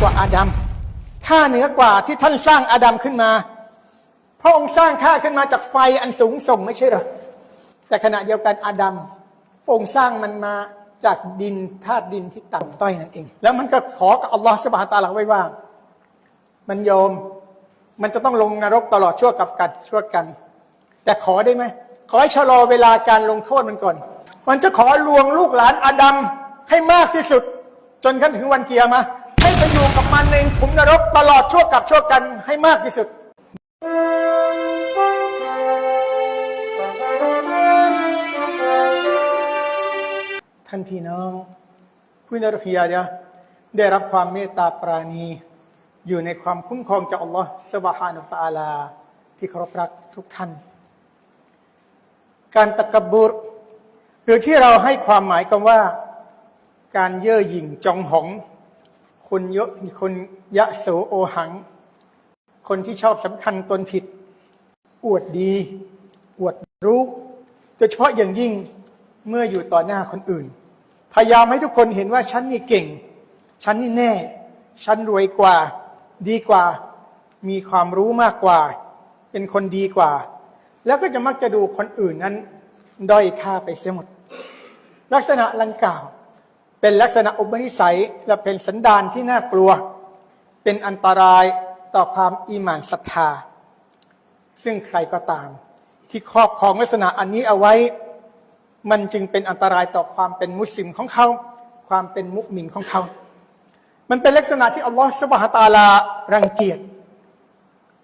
กว่าอาดัมข้าเหนือกว่าที่ท่านสร้างอาดัมขึ้นมา พระองค์สร้างข้าขึ้นมาจากไฟอันสูงส่งไม่ใช่หรอแต่ขณะเดียวกันอาดัมพระองค์สร้างมันมาจากดินธาตุดินที่ต่ำต้อยนั่นเอง แล้วมันก็ขอกับอัลลอฮฺสบฮานตะอาลาไว้ว่า มันโยมมันจะต้องลงนรกตลอดชั่วกับกัดชั่วกัน แต่ขอได้ไหมขอให้ชะลอเวลาการลงโทษมันก่อน มันจะขอลวงลูกหลานอาดัมให้มากที่สุด จนกระทั่งถึงวันเกียร์มา อยู่กับมันในขุมนรกตลอดชั่วกับชั่วกันให้มากที่สุด ท่านพี่น้อง ผู้นรพิยาเนี่ยได้รับความเมตตาปราณี อยู่ในความคุ้มครองจากอัลลอฮฺสบฮานุตาลา ที่เคารพรักทุกท่าน การตะกบบุรหรือที่เราให้ความหมายกันว่า การเย่อหยิ่งจองหอง คนเยอะคนยะโสโอหัง คนที่ชอบสำคัญตนผิด อวดดี อวดรู้โดยเฉพาะอย่างยิ่งเมื่ออยู่ต่อหน้าคนอื่น พยายามให้ทุกคนเห็นว่าฉันนี่เก่ง ฉันนี่แน่ ฉันรวยกว่า ดีกว่า มีความรู้มากกว่า เป็นคนดีกว่า แล้วก็จะมักจะดูคนอื่นนั้น ด้อยค่าไปเสียหมด ลักษณะลังกล่าว เป็นลักษณะอุปนิสัยและเป็นสันดานที่น่ากลัว เป็นอันตรายต่อความอีหมานศรัทธา ซึ่งใครก็ตาม ที่ครอบครองลักษณะอันนี้เอาไว้ มันจึงเป็นอันตรายต่อความเป็นมุสลิมของเขา ความเป็นมุมินของเขา มันเป็นลักษณะที่อัลลอฮฺสุบฮาตาลารังเกียจ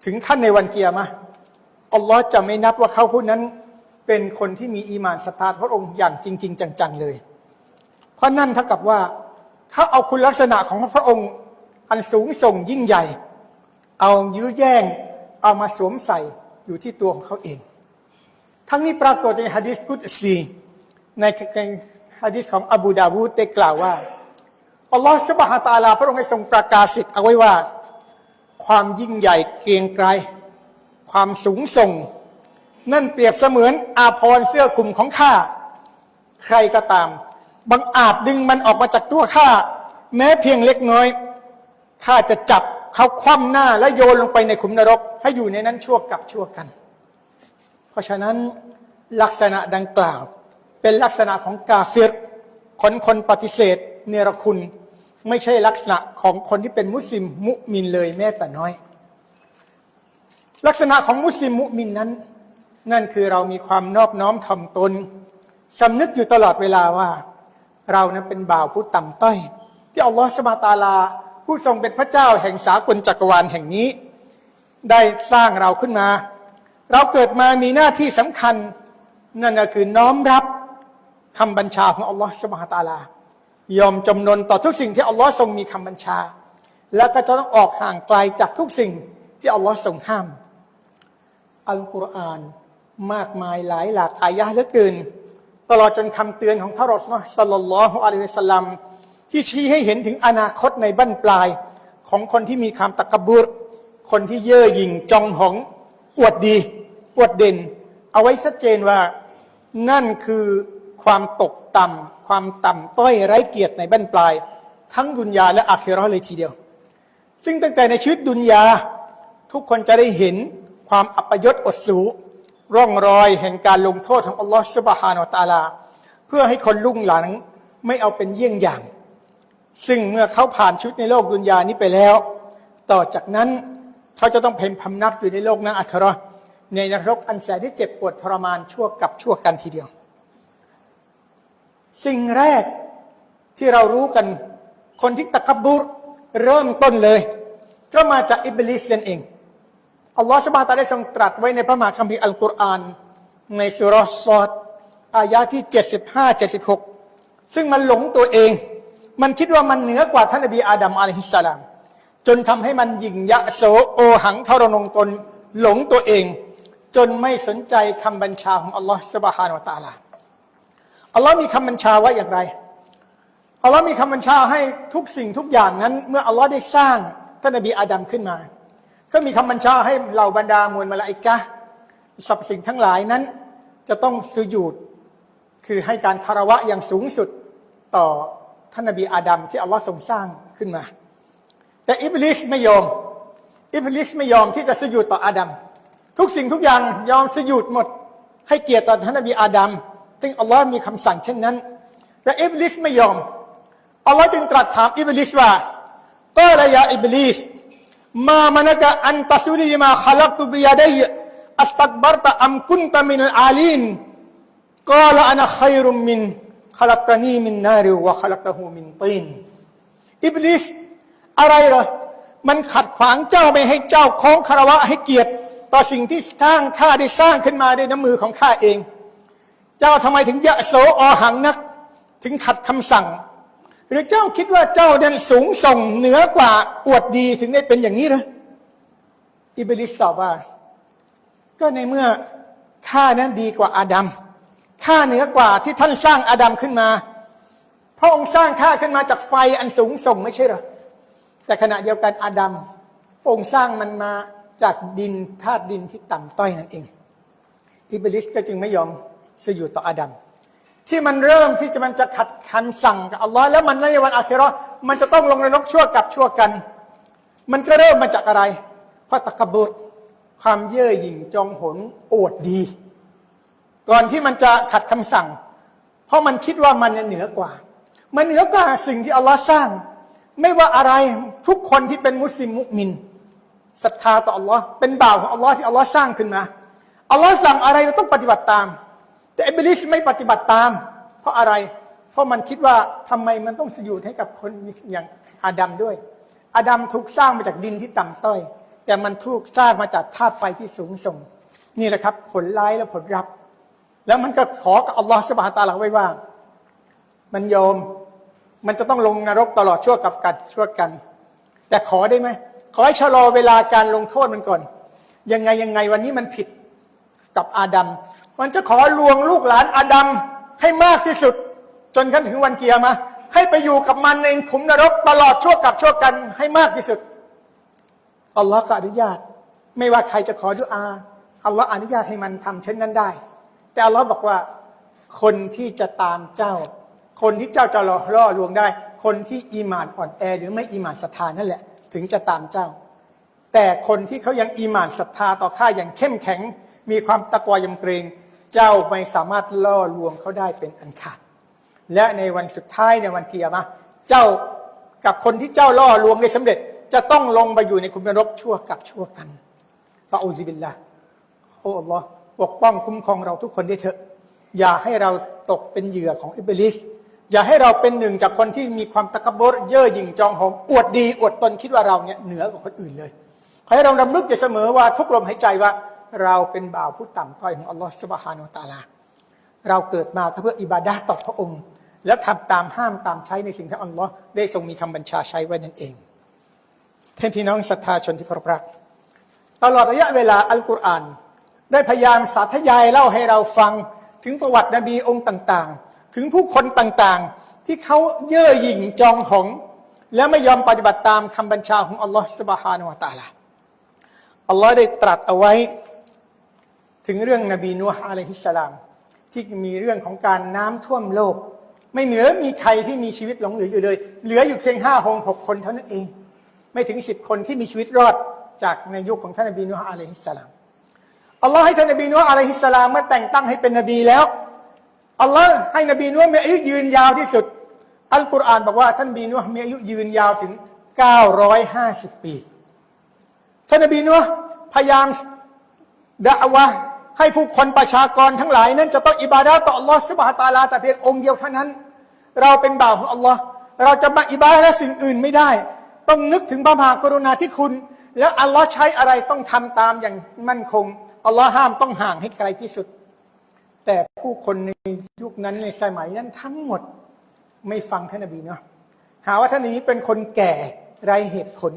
ถึงขั้นในวันเกียร์มาอัลลอฮ์จะไม่นับว่าเขาผู้นั้นเป็นคนที่มีอีมานศรัทธาพระองค์อย่างจริง ๆ จังๆเลย เพราะนั่นเท่ากับว่า ถ้าเอาคุณลักษณะของพระองค์อันสูงส่งยิ่งใหญ่ เอายื้อแย่งเอามาสวมใส่อยู่ที่ตัวของเขาเอง ทั้งนี้ปรากฏในฮะดิษกุตซีในฮะดิษของอบูดาวูดได้กล่าวว่าอัลลอฮฺสุบฮาตาลา พระองค์ได้ทรงประกาศสิทธิ์เอาไว้ว่า ความยิ่งใหญ่เกรียงไกรความสูงส่ง นั่นเปรียบเสมือนอาพรณ์เสื้อคลุมของข้า ใครก็ตาม บังอาจดึงมันออกมาจากตัวข้าแม้เพียงเล็กน้อยข้าจะจับเขาคว่ำหน้าและโยนลงไปในขุมนรก ให้อยู่ในนั้นชั่วกับชั่วกัน เพราะฉะนั้นลักษณะดังกล่าว เป็นลักษณะของกาเฟรคนคนปฏิเสธ เนรคุณ ไม่ใช่ลักษณะของคนที่เป็นมุสลิมมุมินเลยแม้แต่น้อย ลักษณะของมุสลิมมุมินนั้น นั่นคือเรามีความนอบน้อมถ่อมตนสำนึกอยู่ตลอดเวลาว่า เรานั้นเป็นบ่าวผู้ต่ำต้อย ที่อัลลอฮฺสมาตาลา ผู้ทรงเป็นพระเจ้าแห่งสากลจักรวาลแห่งนี้ ได้สร้างเราขึ้นมา เราเกิดมามีหน้าที่สำคัญ นั่นก็คือน้อมรับคำบัญชาของอัลลอฮฺสมาตาลา ยอมจำนนต่อทุกสิ่งที่อัลลอฮ์ทรงมีคำบัญชา แล้วก็จะต้องออกห่างไกลจากทุกสิ่งที่อัลลอฮ์ทรงห้าม อัลกุรอานมากมายหลายหลากอายะห์เหลือเกิน ตลอดจนคำเตือนของท่ารอสลลสัลลัลลอฮุอะลัยฮิสลัมที่ชี้ให้เห็นถึงอนาคตในบั้นปลาย ของคนที่มีความตะกบุรคนที่เย่อหยิ่งจองหองอวดดี อวดเด่น เอาไว้ชัดเจนว่านั่นคือความตกต่ำความต่ำต้อยไร้เกียรติในบั้นปลาย ทั้งดุนยาและอาคิราะห์เลยทีเดียว ซึ่งตั้งแต่ในชีวิตดุนยาทุกคนจะได้เห็นความอัปยศอดสู ร่องรอยแห่งการลงโทษของอัลลอฮฺสุบฮานอตาลา เพื่อให้คนลุ่งหลังไม่เอาเป็นเยี่ยงอย่าง ซึ่งเมื่อเขาผ่านชีวิตในโลกดุนยานี้ไปแล้ว ต่อจากนั้นเขาจะต้องเพ่มพำนักอยู่ในโลกนาอัคราในนรกอันแสนที่เจ็บปวดทรมานชั่วกับชั่วกันทีเดียว สิ่งแรกที่เรารู้กันคนที่ตะกบบุรเริ่มต้นเลย ก็มาจากอิบลิสนั่นเอง อัลลอฮฺสุบฮานตาได้ทรงตรัสไว้ในพระมหาคัมภีร์อัลกุรอานในสุรษอดอายาที่ 75 76 ซึ่งมันหลงตัวเอง มันคิดว่ามันเหนือกว่าท่านนบีอาดัมอะลัยฮิสสลาม จนทำให้มันหยิ่งยะโสโอหังทรนงตนหลงตัวเอง จนไม่สนใจคำบัญชาของอัลลอฮฺสุบฮานวะตาลาอัลลอฮ์มีคำบัญชาไว้อย่างไรอัลลอฮ์มีคำบัญชาให้ทุกสิ่งทุกอย่างนั้น เมื่ออัลลอฮ์ได้สร้างท่านนบีอาดัมขึ้นมา ก็มีคำบัญชาให้เหล่าบรรดามวลมาลาอิกะสรรพสิ่งทั้งหลายนั้น จะต้องสุญูดคือให้การคารวะอย่างสูงสุดต่อท่านนบีอาดัมที่อัลลอฮ์ทรงสร้างขึ้นมา แต่อิบลิสไม่ยอม อิบลิสไม่ยอมที่จะสยุดต่ออาดัมทุกสิ่งทุกอย่างยอมสยุดหมด ให้เกียรติต่อท่านนบีอาดัมซึ่งอัลลอฮ์มีคำสั่งเช่นนั้นแต่อิบลิสไม่ยอมอัลลอฮ์จึงตรัสถามอิบลิสว่าก็ระยะอิบลิส มามันกะอันตัสุรีมาขลักตุบิยาด้อัสตักบารตะอัมคุนตะมินอาลีนกาลอันขัยรุมมินขลักตานีมินนาริวะขลักตะหูมินตีนอิบลิสอะไรเหรอมันขัดขวางเจ้าไม่ให้เจ้าของคารวะให้เกียรติ ต่อสิ่งที่สร้างข้าได้สร้างขึ้นมาด้วยน้ำมือของข้าเอง เจ้าทำไมถึงยะโสอหังนัก ถึงขัดคำสั่ง หรือเจ้าคิดว่าเจ้านั้นสูงส่งเหนือกว่าอวดดีถึงได้เป็นอย่างนี้เหรออิบลิสตอบว่า ก็ในเมื่อข้านั้นดีกว่าอาดัมข้าเหนือกว่าที่ท่านสร้างอาดัมขึ้นมา พระองค์สร้างข้าขึ้นมาจากไฟอันสูงส่งไม่ใช่เหรอแต่ขณะเดียวกันอาดัมพระองค์สร้างมันมาจากดินธาตุดินที่ต่ำต้อยนั่นเองอิบลิสก็จึงไม่ยอมสยุดต่ออาดัม ที่มันเริ่มที่จะมันจะขัดคำสั่งกับอัลลอฮ์แล้วมันในวันอาคิราะห์มันจะต้องลงในนรกชั่วกับชั่วกัน มันก็เริ่มมาจากอะไรเพราะตะกบุตรความเย่อหยิ่งจองหนโอวดดี ก่อนที่มันจะขัดคำสั่ง เพราะมันคิดว่ามันเหนือกว่า มันเหนือกว่าสิ่งที่อัลลอฮ์สร้าง ไม่ว่าอะไรทุกคนที่เป็นมุสลิมมุมินศรัทธาต่ออัลลอฮ์เป็นบ่าวของอัลลอฮ์ที่อัลลอฮ์สร้างขึ้นมาอัลลอฮ์สั่งอะไรเราต้องปฏิบัติตาม แต่อิบลิสไม่ปฏิบัติตาม เพราะอะไร เพราะมันคิดว่าทำไมมันต้องสยุดให้กับคนอย่างอาดัมด้วย อาดัมถูกสร้างมาจากดินที่ต่ำต้อย แต่มันถูกสร้างมาจากธาตุไฟที่สูงส่ง นี่แหละครับ ผลร้ายและผลรับ แล้วมันก็ขอกับอัลลอฮ์สบฮาตาลาไว้ว่า มันยอมมันจะต้องลงนรกตลอดชั่วกับกันชั่วกัน แต่ขอได้ไหมขอให้ชะลอเวลาการลงโทษมันก่อน ยังไงยังไงวันนี้มันผิดกับอาดัม มันจะขอลวงลูกหลานอาดัมให้มากที่สุด จนกันถึงวันเกียร์มา ให้ไปอยู่กับมันในขุมนรกตลอดชั่วกับชั่วกันให้มากที่สุดอัลลอฮ์ก็อนุญาต ไม่ว่าใครจะขอดุอาอัลลอฮ์อนุญาตให้มันทำเช่นนั้นได้ แต่อัลลอฮ์บอกว่าคนที่จะตามเจ้า คนที่เจ้าจะล่อล่อลวงได้ คนที่อีหมานอ่อนแอ หรือไม่อีหมานศรัทธานั่นแหละ ถึงจะตามเจ้า แต่คนที่เขายังอีหมานศรัทธาต่อข้าอย่างเข้มแข็ง มีความตะกวายำเกรง เจ้าไม่สามารถล่อลวงเขาได้เป็นอันขาด และในวันสุดท้ายในวันเกียร์มาเจ้ากับคนที่เจ้าล่อลวงได้สำเร็จ จะต้องลงไปอยู่ในคุมนรกชั่วกับชั่วกันฟาอูซิบิลละโอ้อัลลอฮ์ปกป้องคุ้มครองเราทุกคนได้เถอะ อย่าให้เราตกเป็นเหยื่อของอิบลิสอย่าให้เราเป็นหนึ่งจากคนที่มีความตะกบรเย่อหยิ่งจองหองอวดดีอวดตนคิดว่าเราเนี่ยเหนือกว่าคนอื่นเลยขอให้เราดำลึกอยู่เสมอว่าทุกลมหายใจว่า เราเป็นบ่าวผู้ต่ำต้อยของอัลลอฮฺสุบฮานาตาลา เราเกิดมาเพื่ออิบาดาต่อพระองค์ และทำตามห้ามตามใช้ในสิ่งที่อัลลอฮ์ได้ทรงมีคำบัญชาใช้ไว้นั่นเองท่านพี่น้องศรัทธาชนที่เคารพรัก ตลอดระยะเวลาอัลกุรอานได้พยายามสาธยายเล่าให้เราฟังถึงประวัตินบีองค์ต่างๆ ถึงผู้คนต่างๆ ที่เขาเย่อหยิ่งจองหอง และไม่ยอมปฏิบัติตามคำบัญชาของอัลลอฮ์สุบฮานาตาลาอัลลอฮ์ได้ตรัสเอาไว้ ถึงเรื่องนบีนูฮ์อะลัยฮิสสลาม ที่มีเรื่องของการน้ำท่วมโลก ไม่เหลือมีใครที่มีชีวิตหลงเหลืออยู่เลย เหลืออยู่เพียงห้าหงหกคนเท่านั้นเอง ไม่ถึงสิบคนที่มีชีวิตรอดจากในยุคของท่านนบีนูฮ์อะลัยฮิสสลามอัลลอฮ์ให้ท่านนบีนูฮ์อะลัยฮิสสลามเมื่อแต่งตั้งให้เป็นนบีแล้วอัลลอฮ์ให้นบีนูฮ์มีอายุยืนยาวที่สุด อัลกุรอานบอกว่าท่านนบีนูฮ์มีอายุยืนยาวถึง 950 ปี ท่านนบีนูฮ์พยายามดะวะ ให้ผู้คนประชากรทั้งหลายนั้นจะต้องอิบาดาต่ออัลลอฮ์สุบฮาตะอาลา แต่เพียงองค์เดียวเท่านั้น เราเป็นบ่าวของอัลลอฮ์เราจะมาอิบาดาสิ่งอื่นไม่ได้ ต้องนึกถึงพระมหากรุณาธิคุณ แล้วอัลลอฮ์ใช้อะไรต้องทำตามอย่างมั่นคงอัลลอฮ์ห้ามต้องห่างให้ไกลที่สุด แต่ผู้คนในยุคนั้นในสมัยนั้นทั้งหมดไม่ฟังท่านนบีเนาะหาว่าท่านนบีเป็นคนแก่ไรเหตุผล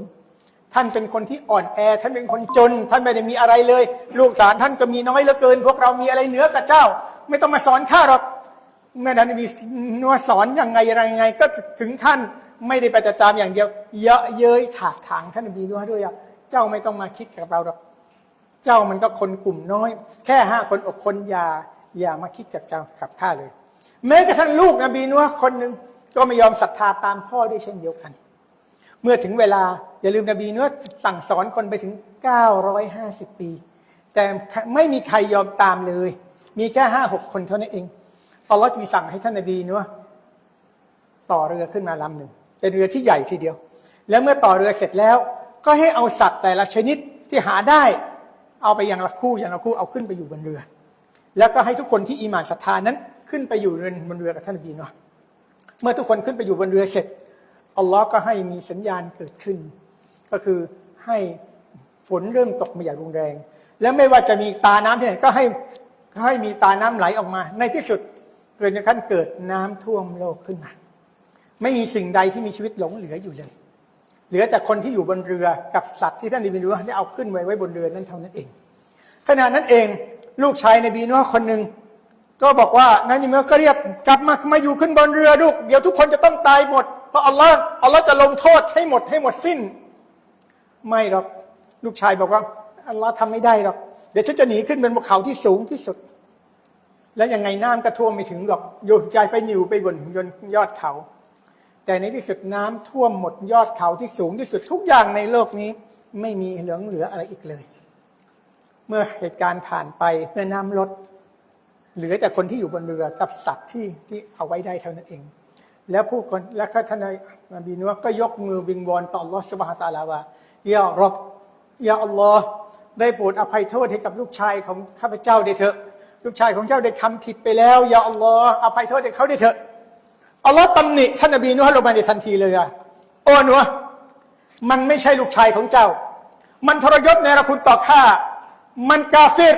ท่านเป็นคนที่อ่อนแอ ท่านเป็นคนจน ท่านไม่ได้มีอะไรเลย ลูกหลานท่านก็มีน้อยเหลือเกิน พวกเรามีอะไรเหนือกับเจ้า ไม่ต้องมาสอนข้าหรอกแม่ท่านมีนัวสอนยังไงอะไรยังไง ก็ถึงท่านไม่ได้ไปแต่ตามอย่างเดียว เยอะเย้ยถากถางท่านนบีด้วยด้วยอะเจ้าไม่ต้องมาคิดกับเราหรอกเจ้ามันก็คนกลุ่มน้อย แค่ห้าคนอกคนอย่าอย่ามาคิดกับเจ้ากับข้าเลย แม้กระทั่งลูกนบีนัวคนหนึ่งก็ไม่ยอมศรัทธาตามพ่อด้วยเช่นเดียวกัน เมื่อถึงเวลา อย่าลืมนบีนัวสั่งสอนคนไปถึง 950 ปี แต่ไม่มีใครยอมตามเลย มีแค่ห้าหกคนเท่านั้นเองอัลลอฮ์จึงสั่งให้ท่านนบีนัวต่อเรือขึ้นมาลำหนึ่งเป็นเรือที่ใหญ่ทีเดียว แล้วเมื่อต่อเรือเสร็จแล้ว ก็ให้เอาสัตว์แต่ละชนิดที่หาได้เอาไปอย่างละคู่อย่างละคู่เอาขึ้นไปอยู่บนเรือ แล้วก็ให้ทุกคนที่อีหมานศรัทธานั้น ขึ้นไปอยู่บนเรือกับท่านนบีนัวเมื่อทุกคนขึ้นไปอยู่บนเรือเสร็จ อัลลอฮ์ก็ให้มีสัญญาณเกิดขึ้น ก็คือให้ฝนเริ่มตกมาอย่างรุนแรง แล้วไม่ว่าจะมีตาน้ำที่ไหนก็ให้ให้มีตาน้ำไหลออกมา ในที่สุดเกิดในขั้นเกิดน้ำท่วมโลกขึ้นมา ไม่มีสิ่งใดที่มีชีวิตหลงเหลืออยู่เลย เหลือแต่คนที่อยู่บนเรือกับสัตว์ที่ท่านนบีนัวได้เอาขึ้นไว้ไว้บนเรือนั้นเท่านั้นเองขณะนั้นเองลูกชายในบีนัวคนหนึ่งก็บอกว่านายนิเมื่อก็เรียกกลับมามาอยู่ขึ้นบนเรือลูก เดี๋ยวทุกคนจะต้องตายหมด เพราะอัลลอฮ์อัลลอฮ์จะลงโทษให้หมดให้หมดสิ้น ไม่หรอกลูกชายบอกว่าอัลลอฮ์ทำไม่ได้หรอก เดี๋ยวฉันจะหนีขึ้นบนภูเขาที่สูงที่สุด แล้วยังไงน้ำกระท่วมไม่ถึงหรอกโยนใจไปอยู่ไปบนยนยอดเขา แต่ในที่สุดน้ำท่วมหมดยอดเขาที่สูงที่สุดทุกอย่างในโลกนี้ ไม่มีเหลืองเหลืออะไรอีกเลย เมื่อเหตุการณ์ผ่านไปเมื่อน้ำลดเหลือแต่คนที่อยู่บนเรือกับสัตว์ที่ที่เอาไว้ได้เท่านั้นเอง แล้วผู้คนและก็ท่านนบีนัวก็ยกมือวิงวอนต่อลอสุบฮาตาลาว่ายารับยาอัลลอฮ์ได้โปรดอภัยโทษให้กับลูกชายของข้าพเจ้าได้เถอะ ลูกชายของเจ้าได้ทำผิดไปแล้วยาอัลลอฮ์อภัยโทษให้เขาได้เถอะอัลลอฮ์ตำหนิท่านนบีนัวลงมาในทันทีเลยอะโอ้นัวมันไม่ใช่ลูกชายของเจ้า มันทรยศในระคุณต่อข้ามันกาเฟร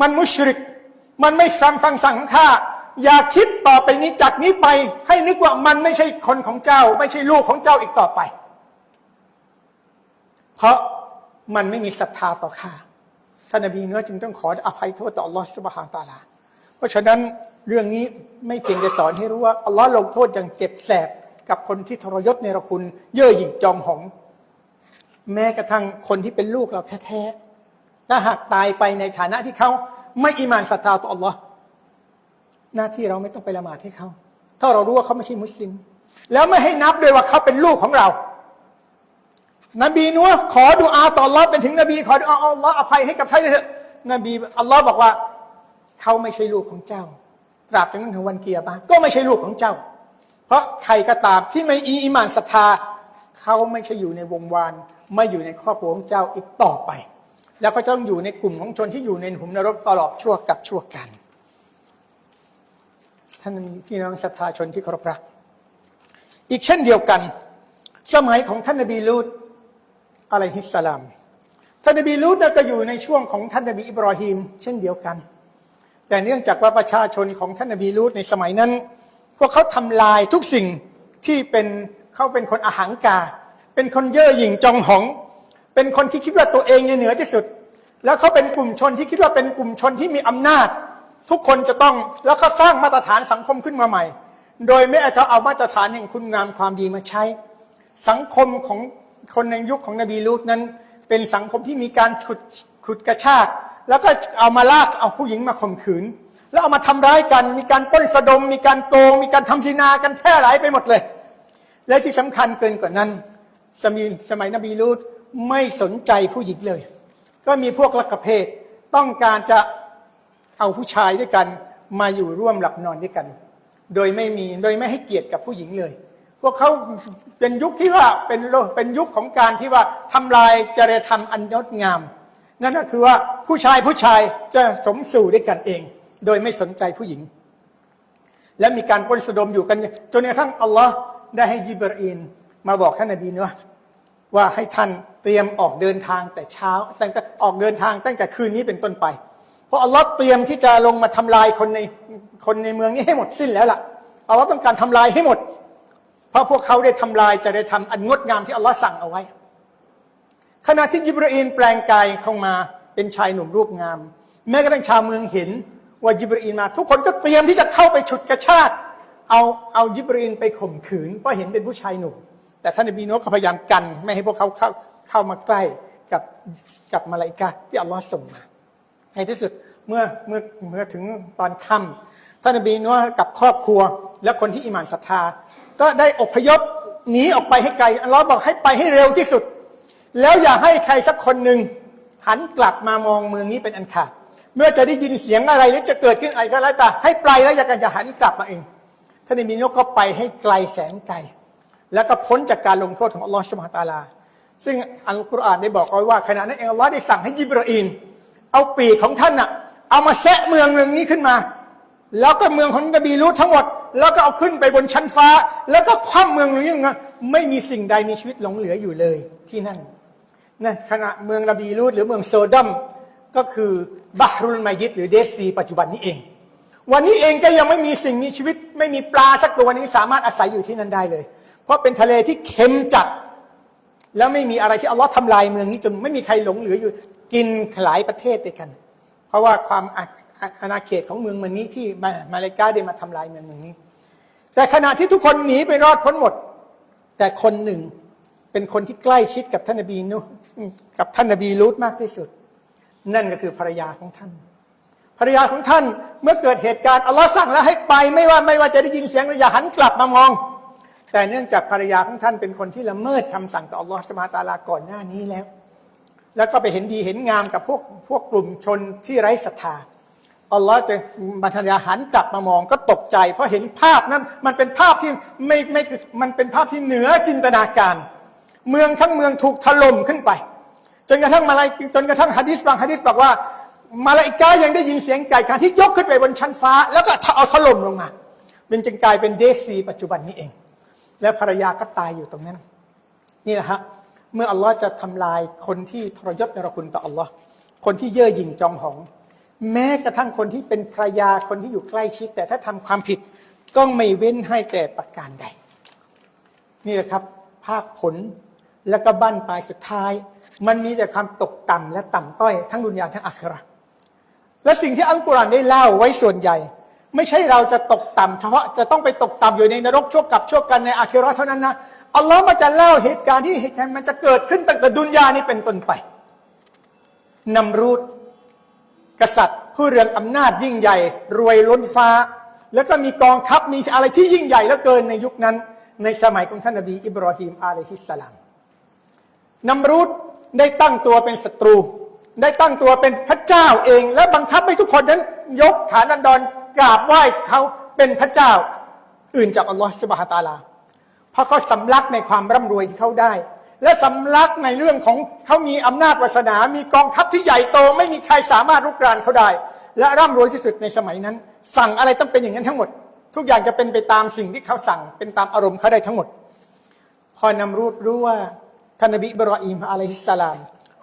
มันมุชริก มันไม่ฟังฟังสั่งของข้า อย่าคิดต่อไปนี้จากนี้ไป ให้นึกว่ามันไม่ใช่คนของเจ้า ไม่ใช่ลูกของเจ้าอีกต่อไป เพราะมันไม่มีศรัทธาต่อข้าท่านนบีเนื้อจึงต้องขออภัยโทษต่ออัลลอฮฺสุบฮานตาลา เพราะฉะนั้นเรื่องนี้ไม่เพียงจะสอนให้รู้ว่าอัลลอฮ์ลงโทษอย่างเจ็บแสบกับคนที่ทรยศในระคุณเย่อหยิ่งจองหอง แม้กระทั่งคนที่เป็นลูกเราแท้ๆถ้าหากตายไปในฐานะที่เขาไม่อิมานศรัทธาต่ออัลลอฮ์ หน้าที่เราไม่ต้องไปละหมาดให้เขา ถ้าเรารู้ว่าเขาไม่ใช่มุสลิม แล้วไม่ให้นับด้วยว่าเขาเป็นลูกของเรา นบีนัวขอดุอาต่ออัลลอฮ์เป็นถึงนบี ขอดุอาอัลลอฮ์อภัยให้กับท่านเถอะ นบีอัลลอฮ์บอกว่า เขาไม่ใช่ลูกของเจ้า ตราบจนถึงวันเกียร์มาก็ไม่ใช่ลูกของเจ้า เพราะใครก็ตามที่ไม่อีมานศรัทธา เขาไม่ใช่อยู่ในวงวาน ไม่อยู่ในครอบครัวของเจ้าอีกต่อไป แล้วก็ต้องอยู่ในกลุ่มของชนที่อยู่ในหุมนรกตลอดชั่วกับชั่วกัน ท่านพี่น้องศรัทธาชนที่เคารพรัก อีกเช่นเดียวกัน สมัยของท่านนบีลูดอะลัยฮิสสลามท่านนบีลูดก็อยู่ในช่วงของท่านนบีอิบรอฮีมเช่นเดียวกัน แต่เนื่องจากว่าประชาชนของท่านนบีลูดในสมัยนั้น พวกเขาทำลายทุกสิ่งที่เป็นเขาเป็นคนอาหังกา เป็นคนเย่อหยิ่งจองหอง เป็นคนที่คิดว่าตัวเองเหนือที่สุด แล้วเขาเป็นกลุ่มชนที่คิดว่าเป็นกลุ่มชนที่มีอำนาจ ทุกคนจะต้องแล้วก็สร้างมาตรฐานสังคมขึ้นมาใหม่ โดยไม่เอาเอามาตรฐานแห่งคุณงามความดีมาใช้ สังคมของคนในยุคของนบีลูตนั้น เป็นสังคมที่มีการฉุดขุดกระชาก แล้วก็เอามาลากเอาผู้หญิงมาข่มขืน แล้วเอามาทำร้ายกัน มีการป้นสะดม มีการโกง มีการทำซินากันแพร่หลายไปหมดเลย และที่สำคัญเกินกว่านั้นสมัยสมัยนบีลูตไม่สนใจผู้หญิงเลย ก็มีพวกลักเพศต้องการจะ เอาผู้ชายด้วยกันมาอยู่ร่วมหลับนอนด้วยกัน โดยไม่มีโดยไม่ให้เกียรติกับผู้หญิงเลย พวกเขาเป็นยุคที่ว่าเป็นโลเป็นยุคของการที่ว่าทำลายจริยธรรมอันงดงาม นั่นก็คือว่าผู้ชายผู้ชายจะสมสู่ด้วยกันเอง โดยไม่สนใจผู้หญิง และมีการปล้นสะดมอยู่กันจนกระทั่งอัลลอฮ์ได้ให้ยิบรีนมาบอกท่านนบีเนาะว่าให้ท่านเตรียมออกเดินทางแต่เช้าตั้งแต่ออกเดินทางตั้งแต่คืนนี้เป็นต้นไป ราะอัลลอฮ์เตรียมที่จะลงมาทำลายคนในคนในเมืองนี้ให้หมดสิ้นแล้วล่ะอัลลอฮ์ต้องการทำลายให้หมด เพราะพวกเขาได้ทำลายจะได้ทำอันงดงามที่อัลลอฮ์สั่งเอาไว้ ขณะที่ยิบรอีนแปลงกายเข้ามาเป็นชายหนุ่มรูปงาม แม้กระทั่งชาวเมืองเห็นว่ายิบรอีนมา ทุกคนก็เตรียมที่จะเข้าไปฉุดกระชากเอาเอายิบรีนไปข่มขืนเพราะเห็นเป็นผู้ชายหนุ่มแต่ท่านนบีโนก็พยายามกัน ไม่ให้พวกเขาเข้าเข้ามาใกล้กับกับมาลาอิกะที่อัลลอฮ์ส่งมา ในที่สุดเมื่อเมื่อเมื่อถึงตอนค่ำท่านนบีนัวกับครอบครัว และคนที่อิหมานศรัทธา ก็ได้อพยพหนีออกไปให้ไกลอัลลอฮ์บอกให้ไปให้เร็วที่สุด แล้วอย่าให้ใครสักคนหนึ่งหันกลับมามองเมืองนี้เป็นอันขาดเมื่อจะได้ยินเสียงอะไรหรือจะเกิดขึ้นอะไรก็แล้วแต่ให้ไปแล้วอย่ากันจะหันกลับมาเองท่านนบีนุก็ไปให้ไกลแสนไกล แล้วก็พ้นจากการลงโทษของอัลลอฮ์สุบฮานตาลา ซึ่งอัลกุรอานได้บอกเอาไว้ว่าขณะนั้นเองอัลลอฮ์ได้สั่งให้ยิบราอีน เอาปีกของท่านน่ะเอามาแซะเมืองเมืองนี้ขึ้นมา แล้วก็เมืองของนบีรูททั้งหมด แล้วก็เอาขึ้นไปบนชั้นฟ้า แล้วก็คว่ำเมืองนี้งั้นไม่มีสิ่งใดมีชีวิตหลงเหลืออยู่เลยที่นั่นนั่นขณะเมืองนบีรูทหรือเมืองโซดอมก็คือบาฮรุลมายิดหรือเดซี ปัจจุบันนี้เอง วันนี้เองก็ยังไม่มีสิ่งมีชีวิต ไม่มีปลาสักตัวนี้สามารถอาศัยอยู่ที่นั่นได้เลย เพราะเป็นทะเลที่เค็มจัด แล้วไม่มีอะไรที่อัลลอฮ์ทำลายเมืองนี้จนไม่มีใครหลงเหลืออยู่ กินหลายประเทศด้วยกัน เพราะว่าความอาณาเขตของเมืองเมืองนี้ที่มามาเลกาได้มาทำลายเมืองเมืองนี้ แต่ขณะที่ทุกคนหนีไปรอดพ้นหมด แต่คนหนึ่งเป็นคนที่ใกล้ชิดกับท่านนบีนุกับท่านนบีลูตมากที่สุด นั่นก็คือภรรยาของท่าน ภรรยาของท่านเมื่อเกิดเหตุการณ์อัลลอฮ์สั่งแล้วให้ไปไม่ว่าไม่ว่าจะได้ยินเสียงหรืออย่าหันกลับมามอง แต่เนื่องจากภรรยาของท่านเป็นคนที่ละเมิดคำสั่งต่ออัลลอฮ์สมาตาลาก่อนหน้านี้แล้ว แล้วก็ไปเห็นดีเห็นงามกับพวกพวกกลุ่มชนที่ไร้ศรัทธาอัลลอฮ์จะบรรทยาหันกลับมามองก็ตกใจ เพราะเห็นภาพนั้นมันเป็นภาพที่ไม่ไม่มันเป็นภาพที่เหนือจินตนาการ เมืองทั้งเมืองถูกถล่มขึ้นไป จนกระทั่งมาลายจนกระทั่งฮะดิษบางฮะดิษบอกว่า มาลาอิกายังได้ยินเสียงไก่ขันที่ยกขึ้นไปบนชั้นฟ้า แล้วก็เอาถล่มลงมาเป็นจึงกลายเป็นเดซีปัจจุบันนี้เอง และภรรยาก็ตายอยู่ตรงนั้น นี่แหละฮะ เมื่ออัลลอฮ์จะทำลายคนที่ทรยศนรคุณต่ออัลลอฮ์คนที่เย่อหยิ่งจองหอง แม้กระทั่งคนที่เป็นภรรยาคนที่อยู่ใกล้ชิด แต่ถ้าทำความผิดก็ไม่เว้นให้แต่ประการใด นี่แหละครับภาคผลแล้วก็บั้นปลายสุดท้าย มันมีแต่ความตกต่ำและต่ำต้อยทั้งดุนยาทั้งอัคราและสิ่งที่อัลกุรอานได้เล่าไว้ส่วนใหญ่ ไม่ใช่เราจะตกต่ำเฉพาะจะต้องไปตกต่ำอยู่ในนรกชั่วกับชั่วกันในอาคิราะห์เท่านั้นนะอัลลอฮ์มาจะเล่าเหตุการณ์ที่เหตุการณ์มันจะเกิดขึ้นตั้งแต่ดุนยานี้เป็นต้นไปนำรูดกษัตริย์ ผู้เรืองอำนาจยิ่งใหญ่ รวยล้นฟ้า แล้วก็มีกองทัพมีอะไรที่ยิ่งใหญ่เหลือเกินในยุคนั้น ในสมัยของท่านนบีอิบรอฮีมอาลัยฮิสสลามนัมรูดได้ตั้งตัวเป็นศัตรู ได้ตั้งตัวเป็นพระเจ้าเอง และบังคับให้ทุกคนนั้นยกฐานันดร กราบไหว้เขาเป็นพระเจ้าอื่นจากอัลลอฮฺสุบฮาตาลา เพราะเขาสำลักในความร่ำรวยที่เขาได้ และสำลักในเรื่องของเขามีอำนาจวาสนา มีกองทัพที่ใหญ่โต ไม่มีใครสามารถรุกรานเขาได้ และร่ำรวยที่สุดในสมัยนั้น สั่งอะไรต้องเป็นอย่างนั้นทั้งหมด ทุกอย่างจะเป็นไปตามสิ่งที่เขาสั่ง เป็นตามอารมณ์เขาได้ทั้งหมด พอนำรูดรู้ว่าท่านนบีอิบรอฮีมอะลัยฮิสสลาม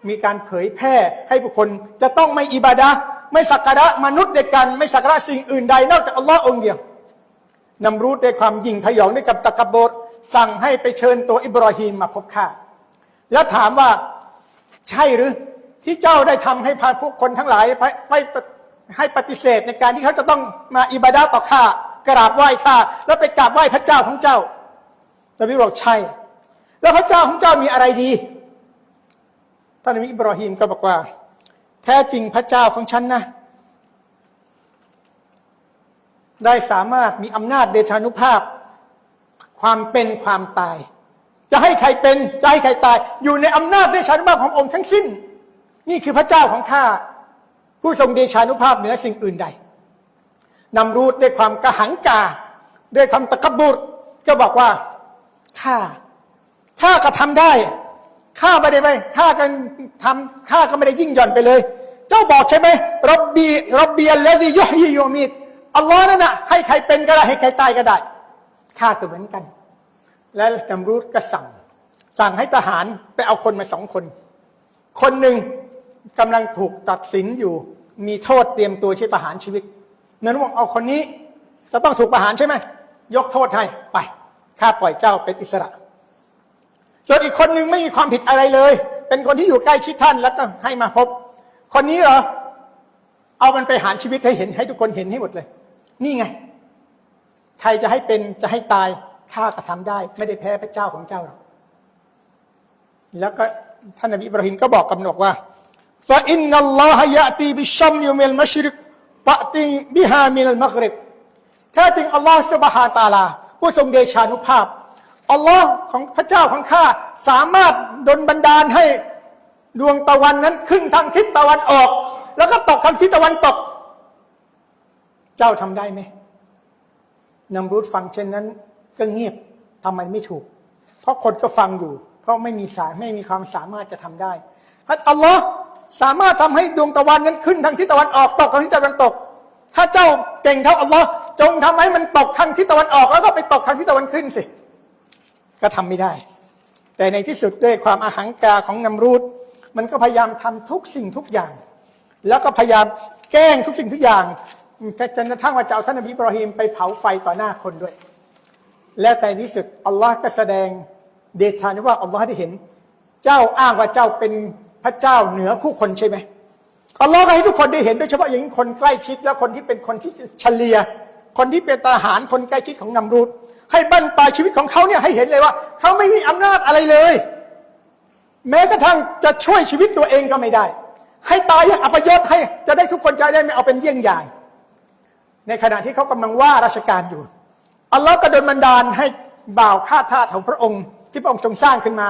มีการเผยแพร่ให้บุคคลจะต้องไม่อิบาดะ ไม่สักการะมนุษย์เดียวกัน ไม่สักการะสิ่งอื่นใดนอกจากอัลลอฮ์องเดียวนำรูดด้วยความยิ่งพยองด้วยกับตะกบดสั่งให้ไปเชิญตัวอิบรอฮีมมาพบข้าแล้วถามว่าใช่หรือที่เจ้าได้ทำให้พาพวกคนทั้งหลายไปให้ปฏิเสธในการที่เขาจะต้องมาอิบาดะห์ต่อข้ากราบไหว้ข้าแล้วไปกราบไหว้พระเจ้าของเจ้านบีบอกใช่ แล้วพระเจ้าของเจ้ามีอะไรดีท่านนบีอิบรอฮีมก็บอกว่า แท้จริงพระเจ้าของฉันนะ ได้สามารถมีอำนาจเดชานุภาพ ความเป็นความตาย จะให้ใครเป็น จะให้ใครตาย อยู่ในอำนาจเดชานุภาพขององค์ทั้งสิ้น นี่คือพระเจ้าของข้าผู้ทรงเดชานุภาพเหนือสิ่งอื่นใดนำรูดด้วยความกระหังกา ด้วยความตะกบบุรก็บอกว่าข้าข้าก็ทำได้ ข้าไม่ได้ไปข้ากันทำข้าก็ไม่ได้ยิ่งหย่อนไปเลย เจ้าบอกใช่ไหมรบบีรบเบียนและที่ยฮีโยมีดอัลลอฮ์นั่นน่ะให้ใครเป็นก็ได้ให้ใครตายก็ได้ข้าก็เหมือนกัน และตำรูดก็สั่ง สั่งให้ทหารไปเอาคนมาสองคน คนหนึ่งกำลังถูกตัดสินอยู่ มีโทษเตรียมตัวใช้ประหารชีวิตนั้นว่าเอาคนนี้จะต้องถูกประหารใช่ไหมยกโทษให้ไปข้าปล่อยเจ้าเป็นอิสระ ส่วนอีกคนหนึ่งไม่มีความผิดอะไรเลย เป็นคนที่อยู่ใกล้ชิดท่านแล้วก็ให้มาพบ คนนี้เหรอ เอามันไปหารชีวิตให้เห็นให้ทุกคนเห็นให้หมดเลย นี่ไง ใครจะให้เป็นจะให้ตายข้าก็ทำได้ ไม่ได้แพ้พระเจ้าของเจ้าหรอกแล้วก็ท่านนบีอิบราฮิมก็บอกกำหนดว่าฟาอินนัลลอฮยะตีบิชัมยูมิลมัชริกฟะติบิฮามิลมักริบแท้จริงอัลลอฮฺสุบฮานตาลา ผู้ทรงเดชานุภาพ อัลลอฮ์ของพระเจ้าของข้าสามารถดลบันดาลให้ดวงตะวันนั้นขึ้นทางทิศตะวันออก แล้วก็ตกทางทิศตะวันตก เจ้าทำได้ไหมนำรูดฟังเช่นนั้น ก็เงียบทำไมไม่ถูก เพราะคนก็ฟังอยู่ เพราะไม่มีสายไม่มีความสามารถจะทำได้ถ้าอัลลอฮ์สามารถทำให้ดวงตะวันนั้นขึ้นทางทิศตะวันออกตกทางทิศตะวันตก ถ้าเจ้าเก่งเท่าอัลลอฮ์จงทำให้มันตกทางทิศตะวันออก แล้วก็ไปตกทางทิศตะวันขึ้นสิ ก็ทำไม่ได้ แต่ในที่สุดด้วยความอาหังกาของนำรูดมันก็พยายามทำทุกสิ่งทุกอย่าง แล้วก็พยายามแกล้งทุกสิ่งทุกอย่างจนกระทั่งว่าจะเอาท่านนบีอิบรอฮีมไปเผาไฟต่อหน้าคนด้วย และแต่ที่สุดอัลลอฮ์ก็แสดงเดชานุว่าอัลลอฮ์ได้เห็น เจ้าอ้างว่าเจ้าเป็นพระเจ้าเหนือคู่คนใช่ไหมอัลลอฮ์ก็ให้ทุกคนได้เห็นโดยเฉพาะอย่างยิ่งคนใกล้ชิด และคนที่เป็นคนที่เฉลีย คนที่เป็นทหารคนใกล้ชิดของนำรูด ให้บั้นปลายชีวิตของเขาเนี่ยให้เห็นเลยว่า เขาไม่มีอำนาจอะไรเลย แม้กระทั่งจะช่วยชีวิตตัวเองก็ไม่ได้ ให้ตายอย่างอัปยศให้จะได้ทุกคนใจได้ไม่เอาเป็นเยี่ยงอย่างในขณะที่เขากำลังว่าราชการอยู่อัลลอฮ์ก็โดนบันดาลให้บ่าวข้าทาสของพระองค์ ที่พระองค์ทรงสร้างขึ้นมา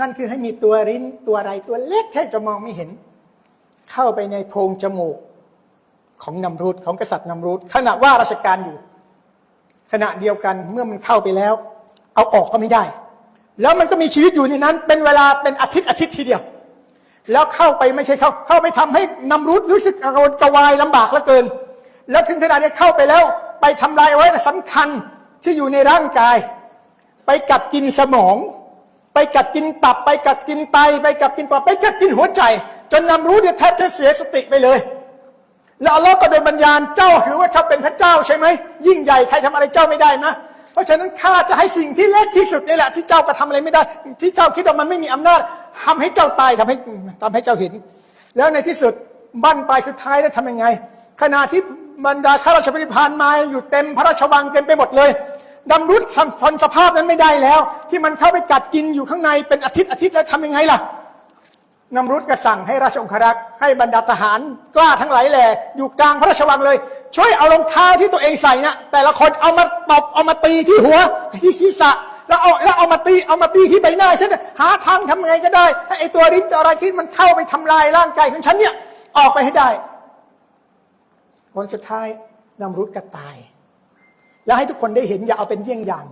นั่นคือให้มีตัวริ้นตัวอะไรตัวเล็กแค่จะมองไม่เห็น เข้าไปในโพรงจมูกของนำรูดของกษัตริย์นำรูดขณะว่าราชการอยู่ ขณะเดียวกันเมื่อมันเข้าไปแล้ว เอาออกก็ไม่ได้ แล้วมันก็มีชีวิตอยู่ในนั้น เป็นเวลาเป็นอาทิตย์อาทิตย์ทีเดียว แล้วเข้าไปไม่ใช่เข้า เข้าไปทำให้นำรุดรู้สึกกระวนกระวายลำบากเหลือเกิน แล้วถึงขนาดนี้เข้าไปแล้ว ไปทำลายไว้สำคัญที่อยู่ในร่างกาย ไปกัดกินสมอง ไปกัดกินตับ ไปกัดกินไต ไปกัดกินปอดไปกัดกินหัวใจ จนนำรู้เนี่ยแทบจะเสียสติไปเลย แล้วอัลลอฮ์ก็โดยบัญญาณเจ้าถือว่าเจ้าเป็นพระเจ้าใช่ไหมยิ่งใหญ่ใครทำอะไรเจ้าไม่ได้นะ เพราะฉะนั้นข้าจะให้สิ่งที่เล็กที่สุดนี่แหละที่เจ้าก็ทำอะไรไม่ได้ ที่เจ้าคิดว่ามันไม่มีอำนาจทำให้เจ้าตายทำให้ทำให้เจ้าเห็น แล้วในที่สุดบั้นปลายสุดท้ายแล้วทำยังไง ขณะที่บรรดาข้าราชบริพารมาอยู่เต็มพระราชวังเต็มไปหมดเลยดำรุดทนสภาพนั้นไม่ได้แล้ว ที่มันเข้าไปกัดกินอยู่ข้างในเป็นอาทิตย์อาทิตย์แล้วทำยังไงล่ะ นำรุดก็สั่งให้ราชองครักษ์ให้บรรดาทหารกล้าทั้งหลายแหล่อยู่กลางพระราชวังเลย ช่วยเอารองเท้าที่ตัวเองใส่นะแต่ละคนเอามาตบเอามาตีที่หัวที่ศีรษะแล้วเอาแล้วเอามาตีเอามาตีที่ใบหน้าฉันหาทางทำยังไงก็ได้ให้ไอตัวริ้นอะไรที่มันเข้าไปทำลายร่างกายของฉันเนี่ยออกไปให้ได้ผลสุดท้ายนำรุดก็ตาย แล้วให้ทุกคนได้เห็นอย่าเอาเป็นเยี่ยงอย่าง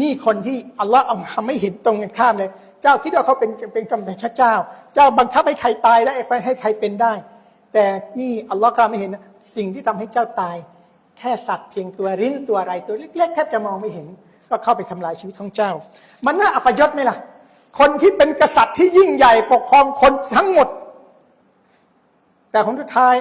นี่คนที่อัลลอฮ์เอาทำให้เห็นตรงกันข้ามเลย เจ้าคิดว่าเขาเป็นเป็นกำเป็นพระเจ้า เจ้าบังคับให้ใครตายได้ไปให้ใครเป็นได้ แต่นี่อัลลอฮ์กล้าไม่เห็นนะสิ่งที่ทำให้เจ้าตาย แค่สัตว์เพียงตัวริ้นตัวอะไรตัวเล็กๆแทบจะมองไม่เห็น ก็เข้าไปทำลายชีวิตของเจ้า มันน่าอัปยศไหมล่ะ คนที่เป็นกษัตริย์ที่ยิ่งใหญ่ปกครองคนทั้งหมด แต่คนสุดท้าย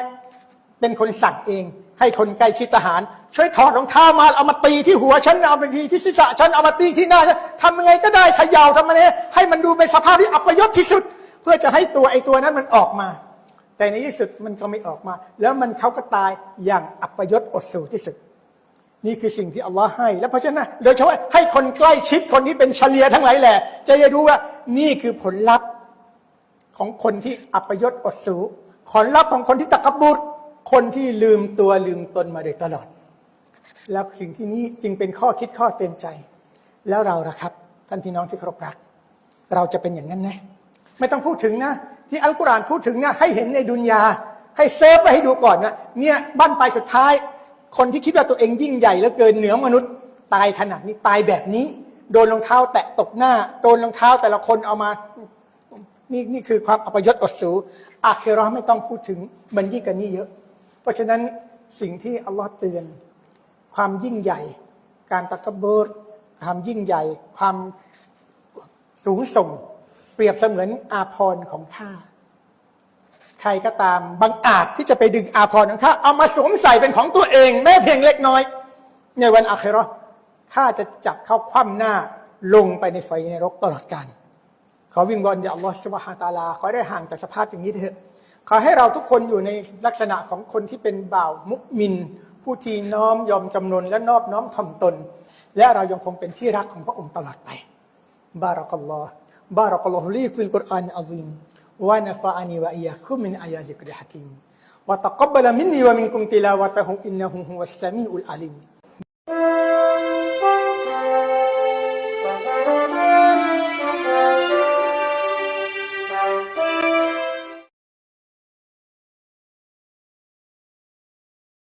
เป็นคนสั่งเอง ให้คนใกล้ชิดทหาร ช่วยถอดรองเท้ามาเอามาตีที่หัวฉันเอาไปทีที่ศีรษะฉันเอามาตีที่หน้าฉันทำยังไงก็ได้เขย่าทำอะไรให้มันดูเป็นสภาพที่อัปยศที่สุด เพื่อจะให้ตัวไอ้ตัวนั้นมันออกมา แต่ในที่สุดมันก็ไม่ออกมา แล้วมันเขาก็ตายอย่างอัปยศอดสูที่สุด นี่คือสิ่งที่อัลลอฮ์ให้ และเพราะฉะนั้นโดยเฉพาะให้คนใกล้ชิดคนที่เป็นเฉลียทั้งหลายแหละจะได้รู้ว่านี่คือผลลัพธ์ของคนที่อัปยศอดสูผลลัพธ์ของคนที่ตะกบบุตร คนที่ลืมตัวลืมตนมาโดยตลอด แล้วสิ่งที่นี้จึงเป็นข้อคิดข้อเตือนใจ แล้วเราละครับ ท่านพี่น้องที่เคารพรัก เราจะเป็นอย่างนั้นไหมไม่ต้องพูดถึงนะ ที่อัลกุรอานพูดถึงนะให้เห็นในดุนยา ให้เซฟไว้ให้ดูก่อนนะเนี่ยบ้านปลายสุดท้าย คนที่คิดว่าตัวเองยิ่งใหญ่แล้วเกินเหนือมนุษย์ตายขนาดนี้ตายแบบนี้ โดนรองเท้าแตะตกหน้า โดนรองเท้าแต่ละคนเอามานี่นี่คือความอัปยศอดสูอาเคราะไม่ต้องพูดถึงมันยิ่งกันนี้เยอะ เพราะฉะนั้นสิ่งที่อัลลอฮ์เตือน ความยิ่งใหญ่ การตะกบรความยิ่งใหญ่ ความสูงส่ง เปรียบเสมือนอาภรของข้าใครก็ตามบังอาจที่จะไปดึงอาภรของข้าเอามาสวมใส่เป็นของตัวเอง แม้เพียงเล็กน้อย ในวันอาคราข้าจะจับเข้าคว่ำหน้าลงไปในไฟในรกตลอดกาลขอวิงวอนอย่าอัลลอฮฺสุบฮาตาลา ขอได้ห่างจากสภาพอย่างนี้เถอะ ขอให้เราทุกคนอยู่ในลักษณะของคนที่เป็นบ่าวมุมิน ผู้ที่น้อมยอมจำนนและนอบน้อมถ่อมตน และเรายังคงเป็นที่รักของพระองค์ตลอดไปบารักัลลอฮ์บารักัลลอฮุลีฟิลกุรอานอัลซิมวะนะฟะอานีวะอียะคุมินอายาติกริฮะกิมวะตะกับบะ